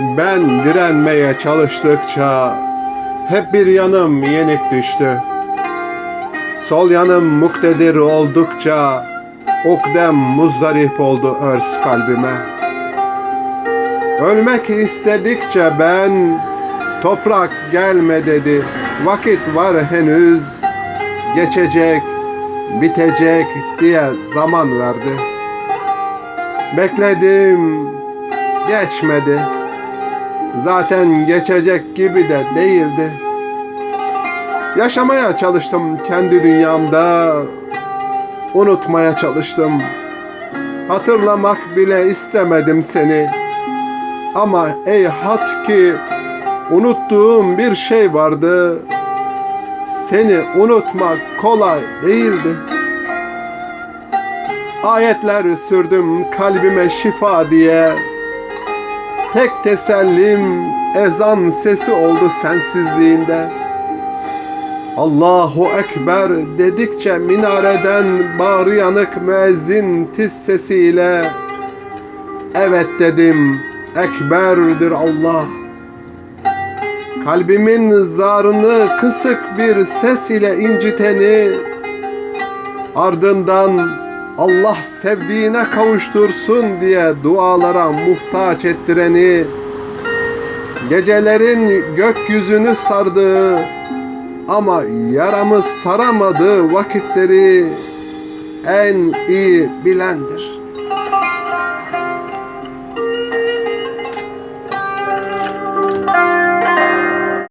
Ben direnmeye çalıştıkça hep bir yanım yenik düştü. Sol yanım muktedir oldukça ukdem muzdarip oldu örs kalbime. Ölmek istedikçe ben toprak gelme dedi. Vakit var henüz geçecek, bitecek diye zaman verdi. Bekledim, geçmedi. Zaten geçecek gibi de değildi. Yaşamaya çalıştım kendi dünyamda. Unutmaya çalıştım. Hatırlamak bile istemedim seni. Ama ey hat ki unuttuğum bir şey vardı. Seni unutmak kolay değildi. Ayetler sürdüm kalbime şifa diye. Tek tesellim ezan sesi oldu sensizliğinde. Allahu Ekber dedikçe minareden bağrı yanık müezzin tiz sesiyle Evet dedim Ekberdir Allah. Kalbimin zarını kısık bir ses ile inciteni ardından Allah sevdiğine kavuştursun diye dualara muhtaç ettireni gecelerin gökyüzünü sardığı ama yaramı saramadığı vakitleri en iyi bilendir.